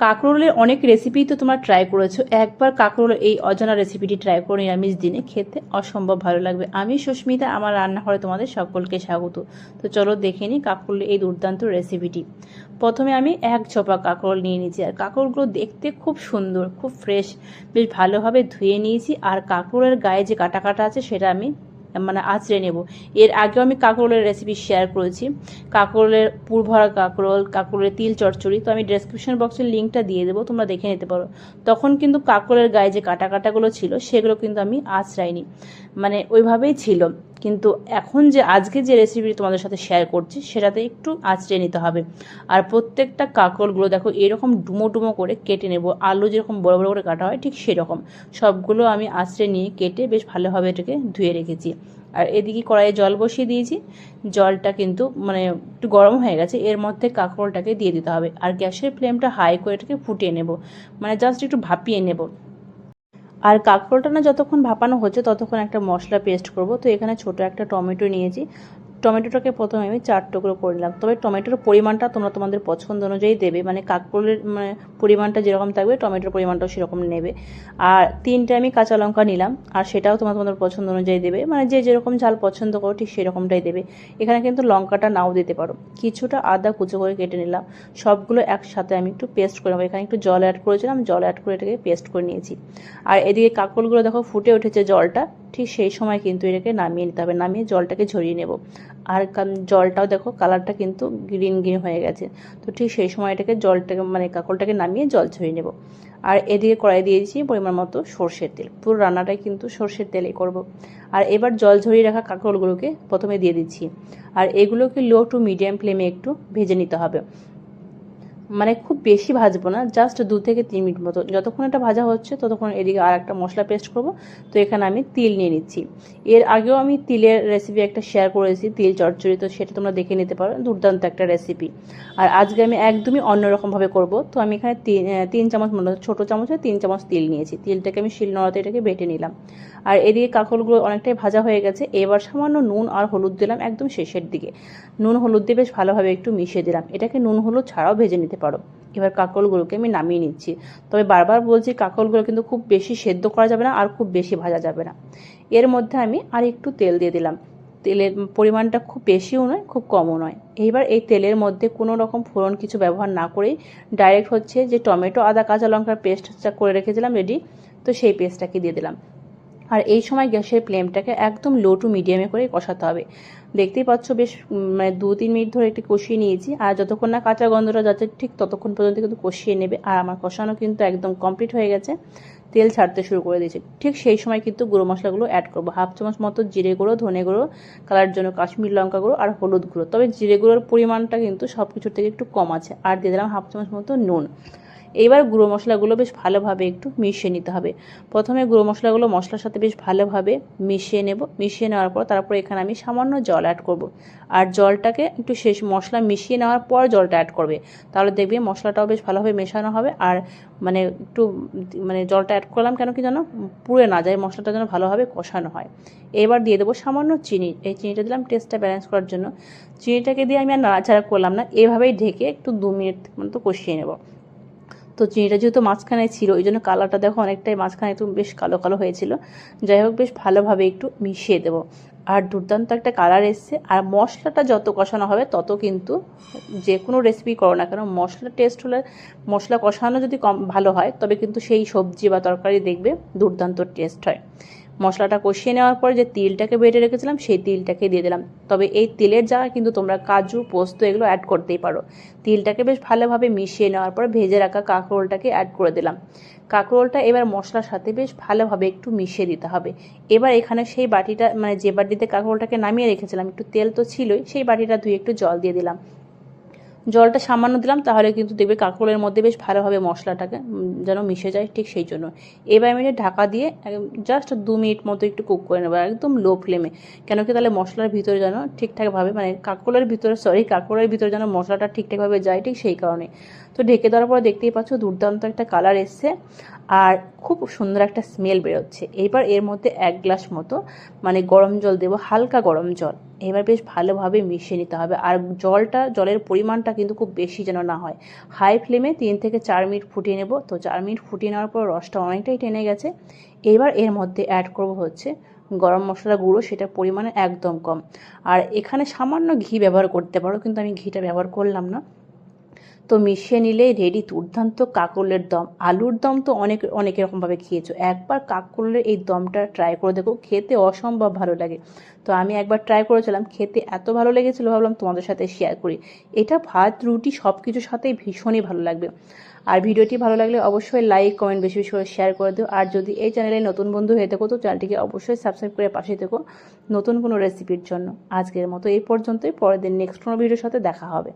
কাঁকরোলের অনেক রেসিপি তো তোমরা ট্রাই করেছ। একবার কাঁকরোলের এই অজানা রেসিপিটি ট্রাই করো, নিরামিষ দিনে। খেতে অসম্ভব ভালো লাগবে। আমি সুস্মিতা, আমার রান্নাঘরে তোমাদের সকলকে স্বাগত। তো চলো দেখে নিই কাঁকরোলের এই দুর্দান্ত রেসিপিটি প্রথমে আমি এক ছোপা কাঁকরোল নিয়ে নিয়েছি। আর কাঁকরোলগুলো দেখতে খুব সুন্দর, খুব ফ্রেশ বেশ ভালোভাবে ধুয়ে নিয়েছি। আর কাঁকরোলের গায়ে যে কাটা কাটা আছে, সেটা আমি মানে আঁচড়ে নেব। এর আগেও আমি কাঁকরোলের রেসিপি শেয়ার করেছি। কাঁকরোলের পুরভরা কাঁকরোল, কাঁকরোলের তিল চচ্চড়ি, তো আমি ডেসক্রিপশন বক্সের লিঙ্কটা দিয়ে দেবো, তোমরা দেখে নিতে পারো। তখন কিন্তু কাঁকরোলের গায়ে যে কাটা কাটাগুলো ছিল, সেগুলো কিন্তু আমি আঁচড়াইনি। মানে ওইভাবেই ছিল। কিন্তু এখন যে আজকে যে রেসিপি তোমাদের সাথে শেয়ার করছি, সেটাতে একটু আঁচড়ে নিতে হবে। আর প্রত্যেকটা কাঁকরোলগুলো দেখো, এরকম ডুমো ডুমো করে কেটে নেব। আলু যেরকম বড় বড় করে কাটা হয়, ঠিক সেরকম। সবগুলো আমি আঁচড়ে নিয়ে কেটে বেশ ভালোভাবে এটাকে ধুয়ে রেখেছি। আর এদিকে কড়াইয়ে জল বসিয়ে দিয়েছি। জলটা কিন্তু মানে একটু গরম হয়ে গেছে, এর মধ্যে কাঁকরোলটাকে দিয়ে দিতে হবে। আর গ্যাসের ফ্লেমটা হাই করে এটাকে ফুটিয়ে নেব। মানে জাস্ট একটু ভাপিয়ে নেব। আর কাঁকরোলটা না যতক্ষণ ভাপানো হচ্ছে ততক্ষণ একটা মশলা পেস্ট করব। তো এখানে ছোট একটা টমেটো নিয়েছি। টমেটোটাকে প্রথমে আমি চার টুকরো করে নিলাম। তবে টমেটোর পরিমাণটা তোমরা তোমাদের পছন্দ অনুযায়ী দেবে। মানে কাকরোলের মানে পরিমাণটা যেরকম থাকবে, টমেটোর পরিমাণটাও সেরকম নেবে। আর তিনটে আমি কাঁচা লঙ্কা নিলাম, আর সেটাও তোমরা তোমাদের পছন্দ অনুযায়ী দেবে। মানে যে যেরকম ঝাল পছন্দ করো, ঠিক সেরকমটাই দেবে। এখানে কিন্তু লঙ্কাটা নাও দিতে পারো। কিছুটা আদা কুচো করে কেটে নিলাম। সবগুলো একসাথে আমি একটু পেস্ট করে নেব। এখানে একটু জল অ্যাড করেছিলাম, জল অ্যাড করে এটাকে পেস্ট করে নিয়েছি। আর এদিকে কাকরোলগুলো দেখো ফুটে উঠেছে জলটা। ঠিক সেই সময় কিন্তু এটাকে নামিয়ে নিতে হবে, নামিয়ে জলটাকে ঝরিয়ে নেব। আর জলটাও দেখো কালারটা কিন্তু গ্রিন গ্রিন হয়ে গেছে। তো ঠিক সেই সময় এটাকে জলটাকে মানে কাকলটাকে নামিয়ে জল ঝরিয়ে নেব। আর এদিকে কড়াই দিয়ে দিয়েছি পরিমাণ মতো সর্ষের তেল। পুরো রান্নাটাই কিন্তু সর্ষের তেলে করব। আর এবার জল ঝরিয়ে রাখা কাঁকরোলগুলোকে প্রথমে দিয়ে দিচ্ছি। আর এগুলোকে লো টু মিডিয়াম ফ্লেমে একটু ভেজে নিতে হবে। মানে খুব বেশি ভাজবো না জাস্ট দু থেকে তিন মিনিট মতো। যতক্ষণ এটা ভাজা হচ্ছে, ততক্ষণ এদিকে আর একটা মশলা পেস্ট করব। তো এখানে আমি তিল নিয়ে নিচ্ছি। এর আগেও আমি তিলের রেসিপি একটা শেয়ার করেছি, তিল চচ্চড়ি, তো সেটা তোমরা দেখে নিতে পারো। দুর্দান্ত একটা রেসিপি আর আজকে আমি একদমই অন্যরকমভাবে করব। তো আমি এখানে তিন চামচ ছোটো চামচে তিন চামচ তিল নিয়েছি। তিলটাকে আমি শিল নড়াতে এটাকে বেটে নিলাম। আর এদিকে কাঁকরগুলো অনেকটাই ভাজা হয়ে গেছে। এবার সামান্য নুন আর হলুদ দিলাম একদম শেষের দিকে। নুন হলুদ দিয়ে বেশ ভালোভাবে একটু মিশিয়ে দিলাম। এটাকে নুন হলুদ ছাড়াও ভেজে নিতে পারো। এবার কাঁকরগুলোকে আমি নামিয়ে নিচ্ছি। তবে বারবার বলছি কাঁকরগুলো কিন্তু খুব বেশি সেদ্ধ করা যাবে না আর খুব বেশি ভাজা যাবে না। এর মধ্যে আমি আর একটু তেল দিয়ে দিলাম। তেলের পরিমাণটা খুব বেশিও নয়, খুব কমও নয়। এইবার এই তেলের মধ্যে কোনো রকম ফোড়ন কিছু ব্যবহার না করেই ডাইরেক্ট হচ্ছে যে টমেটো, আদা, কাঁচা লঙ্কার পেস্টটা করে রেখেছিলাম রেডি তো সেই পেস্টটাকে দিয়ে দিলাম। আর এই সময় গ্যাসের ফ্লেমটাকে একদম লো টু মিডিয়ামে করে কষাতে হবে। দেখতেই পাচ্ছ বেশ মানে দু তিন মিনিট ধরে একটু কষিয়ে নিয়েছি। আর যতক্ষণ না কাঁচা গন্ধটা যাচ্ছে, ঠিক ততক্ষণ পর্যন্ত কিন্তু কষিয়ে নেবে। আর আমার কষানো কিন্তু একদম কমপ্লিট হয়ে গেছে। তেল ছাড়তে শুরু করে দিয়েছে। ঠিক সেই সময় কিন্তু গুঁড়ো মশলাগুলো অ্যাড করব। হাফ চামচ মতো জিরে গুঁড়ো, ধনে গুঁড়ো, কালার জন্য কাশ্মীর লঙ্কা গুঁড়ো আর হলুদ গুঁড়ো। তবে জিরে গুঁড়োর পরিমাণটা কিন্তু সব কিছুর থেকে একটু কম আছে। আর দিয়ে দিলাম হাফ চামচ মতো নুন। এবার গুঁড়ো মশলাগুলো বেশ ভালোভাবে একটু মিশিয়ে নিতে হবে। প্রথমে গুঁড়ো মশলাগুলো মশলার সাথে বেশ ভালোভাবে মিশিয়ে নেব। মিশিয়ে নেওয়ার পর তারপর এখানে আমি সামান্য জল অ্যাড করব। আর জলটাকে একটু শেষ মশলা মিশিয়ে নেওয়ার পর জলটা অ্যাড করবে। তাহলে দেখবে মশলাটাও বেশ ভালোভাবে মেশানো হবে। আর মানে একটু মানে জলটা অ্যাড করলাম কেন কি যেন? পুড়ে না যায়। মশলাটা যেন ভালোভাবে কষানো হয়। এবার দিয়ে দেবো সামান্য চিনি। এই চিনিটা দিলাম টেস্টটা ব্যালেন্স করার জন্য। চিনিটাকে দিয়ে আমি আর নাড়াচাড়া করলাম না। এভাবেই ঢেকে একটু দু মিনিট মতো কষিয়ে নেব। তো চিনিটা যেহেতু মাঝখানে ছিল, ওই জন্য কালারটা দেখো অনেকটাই মাঝখানে একটু বেশ কালো কালো হয়েছিল। যাই হোক, বেশ ভালোভাবে একটু মিশিয়ে দেবো। আর দুর্দান্ত একটা কালার এসছে। আর মশলাটা যত কষানো হবে, তত কিন্তু যে কোনো রেসিপি করো না কেন মশলা টেস্ট হলে মশলা কষানো যদি কম ভালো হয়, তবে কিন্তু সেই সবজি বা তরকারি দেখবে দুর্দান্ত টেস্ট হয়। মশলাটা কষিয়ে নেওয়ার পর যে তিলটাকে বেটে রেখেছিলাম, সেই তিলটাকে দিয়ে দিলাম। তবে এই তিলের জায়গায় কিন্তু তোমরা কাজু, পোস্ত এগুলো অ্যাড করতেই পারো। তিলটাকে বেশ ভালোভাবে মিশিয়ে নেওয়ার পর ভেজে রাখা কাঁকরোলটাকে অ্যাড করে দিলাম। কাঁকরোলটা এবার মশলার সাথে বেশ ভালোভাবে একটু মিশিয়ে দিতে হবে। এবার এখানে সেই বাটিটা মানে যে বাটিতে কাঁকরোলটাকে নামিয়ে রেখেছিলাম, একটু তেল তো ছিলই, সেই বাটিটা ধুয়ে একটু জল দিয়ে দিলাম। জলটা সামান্য দিলাম, তাহলে কিন্তু দেখবে কাঁকরোলের মধ্যে বেশ ভালোভাবে মশলাটাকে যেন মিশে যায় ঠিক সেই জন্য। এবার আমি ঢাকা দিয়ে জাস্ট দু মিনিট মতো একটু কুক করে নেব, একদম লো ফ্লেমে কেন কি তাহলে মশলার ভিতরে যেন ঠিকঠাকভাবে মানে কাঁকরোলের ভিতরে সরি কাঁকরোলের ভিতরে যেন মশলাটা ঠিকঠাকভাবে যায় ঠিক সেই কারণে। তো ঢেকে দেওয়ার পরে দেখতেই পাচ্ছ দুর্দান্ত একটা কালার এসছে, আর খুব সুন্দর একটা স্মেল বেরোচ্ছে। এবার এর মধ্যে এক গ্লাস মতো মানে গরম জল দেবো, হালকা গরম জল। এবার বেশ ভালোভাবে মিশিয়ে নিতে হবে। আর জলটা, জলের পরিমাণটা কিন্তু খুব বেশি যেন না হয়। হাই ফ্লেমে তিন থেকে চার মিনিট ফুটিয়ে নেব। তো চার মিনিট ফুটিয়ে নেওয়ার পর রসটা অনেকটাই টেনে গেছে। এবার এর মধ্যে অ্যাড করব হচ্ছে গরম মশলা গুঁড়ো। সেটার পরিমাণে একদম কম। আর এখানে সামান্য ঘি ব্যবহার করতে পারো, কিন্তু আমি ঘিটা ব্যবহার করলাম না। তো মিশিয়ে নিলেই রেডি দুর্দান্ত কাকরোলের দম। আলুর দম তো অনেক অনেক রকমভাবে খেয়েছো। একবার কাকরোলের এই দমটা ট্রাই করে দেখো, খেতে অসম্ভব ভালো লাগে। তো আমি একবার ট্রাই করেছিলাম, খেতে এত ভালো লেগেছিলো, ভাবলাম তোমাদের সাথে শেয়ার করি। এটা ভাত, রুটি সব কিছুর সাথেই ভীষণই ভালো লাগবে। আর ভিডিওটি ভালো লাগলে অবশ্যই লাইক কমেন্ট বেশি বেশি করে শেয়ার করে দিও। আর যদি এই চ্যানেলে নতুন বন্ধু হয়ে থাকো, তো চ্যানেলটিকে অবশ্যই সাবস্ক্রাইব করে পাশে থেকো নতুন কোনো রেসিপির জন্য। আজকের মতো এই পর্যন্তই। পরের দিন নেক্সট কোনো ভিডিওর সাথে দেখা হবে।